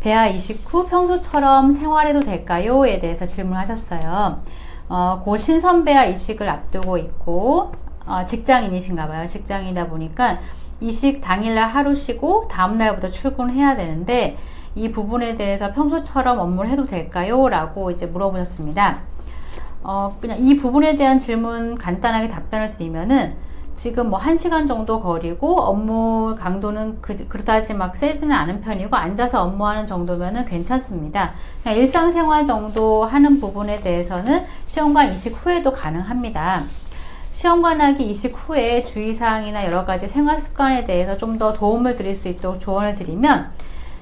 배아 이식 후 평소처럼 생활해도 될까요?에 대해서 질문하셨어요. 어, 고 신선배아 이식을 앞두고 있고 어, 직장인이신가 봐요. 직장이다 보니까 이식 당일날 하루 쉬고 다음날부터 출근해야 되는데 이 부분에 대해서 평소처럼 업무를 해도 될까요? 라고 이제 물어보셨습니다. 어, 그냥 이 부분에 대한 질문 간단하게 답변을 드리면은 지금 뭐 1시간 정도 거리고 업무 강도는 그, 그다지 막 세지는 않은 편이고 앉아서 업무하는 정도면은 괜찮습니다. 그냥 일상생활 정도 하는 부분에 대해서는 시험관 이식 후에도 가능합니다. 시험관하기 이식 후에 주의사항이나 여러 가지 생활 습관에 대해서 좀 더 도움을 드릴 수 있도록 조언을 드리면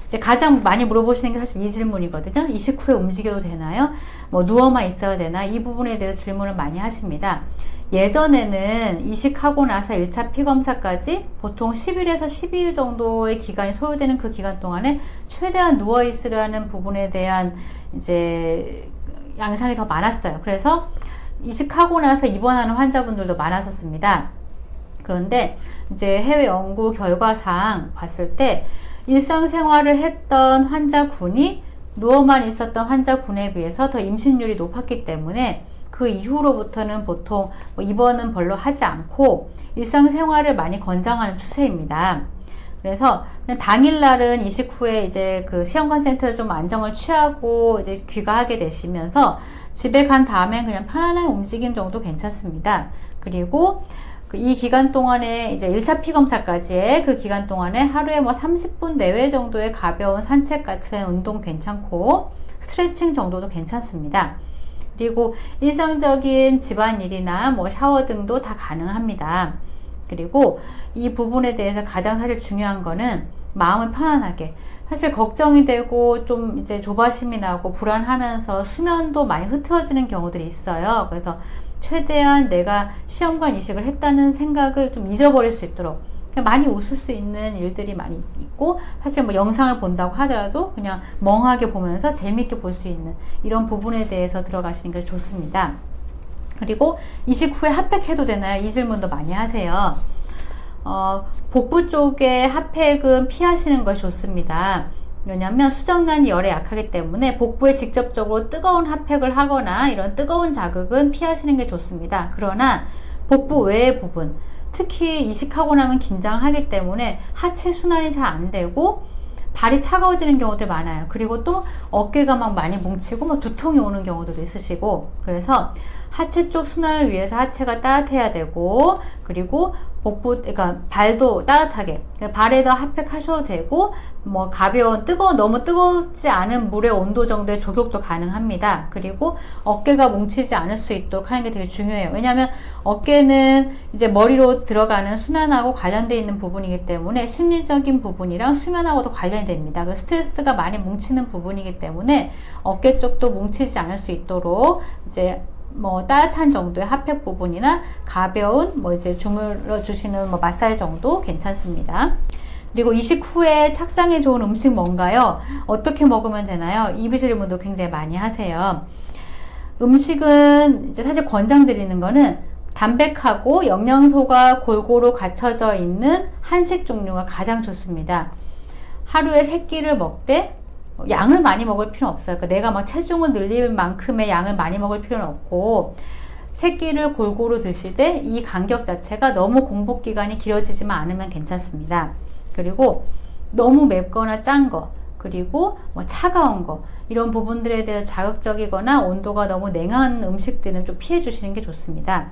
이제 가장 많이 물어보시는 게 사실 이 질문이거든요. 이식 후에 움직여도 되나요? 뭐 누워만 있어야 되나? 이 부분에 대해서 질문을 많이 하십니다. 예전에는 이식하고 나서 1차 피검사까지 보통 10일에서 12일 정도의 기간이 소요되는 그 기간 동안에 최대한 누워 있으라는 부분에 대한 이제 양상이 더 많았어요. 그래서 이식하고 나서 입원하는 환자분들도 많았었습니다. 그런데 이제 해외 연구 결과상 봤을 때 일상생활을 했던 환자군이 누워만 있었던 환자군에 비해서 더 임신율이 높았기 때문에 그 이후로부터는 보통 뭐 입원은 별로 하지 않고 일상생활을 많이 권장하는 추세입니다. 그래서 당일날은 이식 후에 이제 그 시험관 센터에 좀 안정을 취하고 이제 귀가하게 되시면서 집에 간 다음엔 그냥 편안한 움직임 정도 괜찮습니다. 그리고 그이 기간 동안에 이제 1차 피검사까지의 그 기간 동안에 하루에 뭐 30분 내외 정도의 가벼운 산책 같은 운동 괜찮고 스트레칭 정도도 괜찮습니다. 그리고 일상적인 집안일이나 뭐 샤워 등도 다 가능합니다. 그리고 이 부분에 대해서 가장 사실 중요한 거는 마음을 편안하게 사실 걱정이 되고 좀 이제 조바심이 나고 불안하면서 수면도 많이 흐트러지는 경우들이 있어요. 그래서 최대한 내가 시험관 이식을 했다는 생각을 좀 잊어버릴 수 있도록 많이 웃을 수 있는 일들이 많이 있고 사실 뭐 영상을 본다고 하더라도 그냥 멍하게 보면서 재밌게 볼 수 있는 이런 부분에 대해서 들어가시는 게 좋습니다. 그리고 이식 후에 핫팩해도 되나요? 이 질문도 많이 하세요. 어, 복부 쪽에 핫팩은 피하시는 것이 좋습니다. 왜냐하면 수정란이 열에 약하기 때문에 복부에 직접적으로 뜨거운 핫팩을 하거나 이런 뜨거운 자극은 피하시는 게 좋습니다. 그러나 복부 외의 부분, 특히 이식하고 나면 긴장하기 때문에 하체 순환이 잘 안 되고 발이 차가워지는 경우들 많아요. 그리고 또 어깨가 막 많이 뭉치고 뭐 두통이 오는 경우도 있으시고 그래서 하체 쪽 순환을 위해서 하체가 따뜻해야 되고 그리고 복부 그러니까 발도 따뜻하게 그러니까 발에다 핫팩 하셔도 되고 뭐 가벼운 뜨거 너무 뜨겁지 않은 물의 온도 정도의 조격도 가능합니다. 그리고 어깨가 뭉치지 않을 수 있도록 하는 게 되게 중요해요. 왜냐하면 어깨는 이제 머리로 들어가는 순환하고 관련되어 있는 부분이기 때문에 심리적인 부분이랑 수면하고도 관련이 됩니다. 그 스트레스가 많이 뭉치는 부분이기 때문에 어깨 쪽도 뭉치지 않을 수 있도록 이제 뭐 따뜻한 정도의 핫팩 부분이나 가벼운 뭐 이제 주물러 주시는 뭐 마사지 정도 괜찮습니다. 그리고 이식 후에 착상에 좋은 음식 뭔가요? 어떻게 먹으면 되나요? 이 질문도 굉장히 많이 하세요. 음식은 이제 사실 권장드리는 거는 담백하고 영양소가 골고루 갖춰져 있는 한식 종류가 가장 좋습니다. 하루에 세 끼를 먹되 양을 많이 먹을 필요는 없어요. 그러니까 내가 막 체중을 늘릴 만큼의 양을 많이 먹을 필요는 없고 새끼를 골고루 드시되 이 간격 자체가 너무 공복 기간이 길어지지만 않으면 괜찮습니다. 그리고 너무 맵거나 짠 거, 그리고 뭐 차가운 거 이런 부분들에 대해서 자극적이거나 온도가 너무 냉한 음식들은 좀 피해 주시는 게 좋습니다.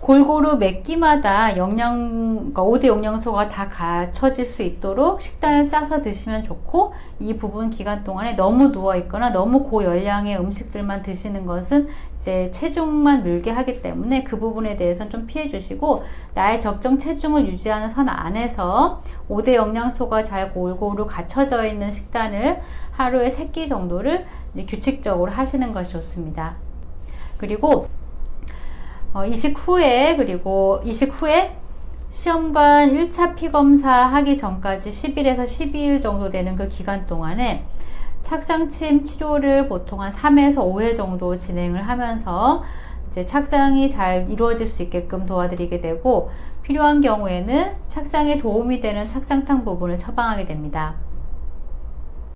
골고루 몇 끼마다 영양, 그러니까 5대 영양소가 다 갖춰질 수 있도록 식단을 짜서 드시면 좋고, 이 부분 기간 동안에 너무 누워있거나 너무 고열량의 음식들만 드시는 것은 이제 체중만 늘게 하기 때문에 그 부분에 대해서는 좀 피해 주시고, 나의 적정 체중을 유지하는 선 안에서 5대 영양소가 잘 골고루 갖춰져 있는 식단을 하루에 3끼 정도를 규칙적으로 하시는 것이 좋습니다. 그리고 어, 이식 후에 그리고 이식 후에 시험관 1차 피검사 하기 전까지 10일에서 12일 정도 되는 그 기간 동안에 착상침 치료를 보통 한 3에서 5회 정도 진행을 하면서 이제 착상이 잘 이루어질 수 있게끔 도와드리게 되고 필요한 경우에는 착상에 도움이 되는 착상탕 부분을 처방하게 됩니다.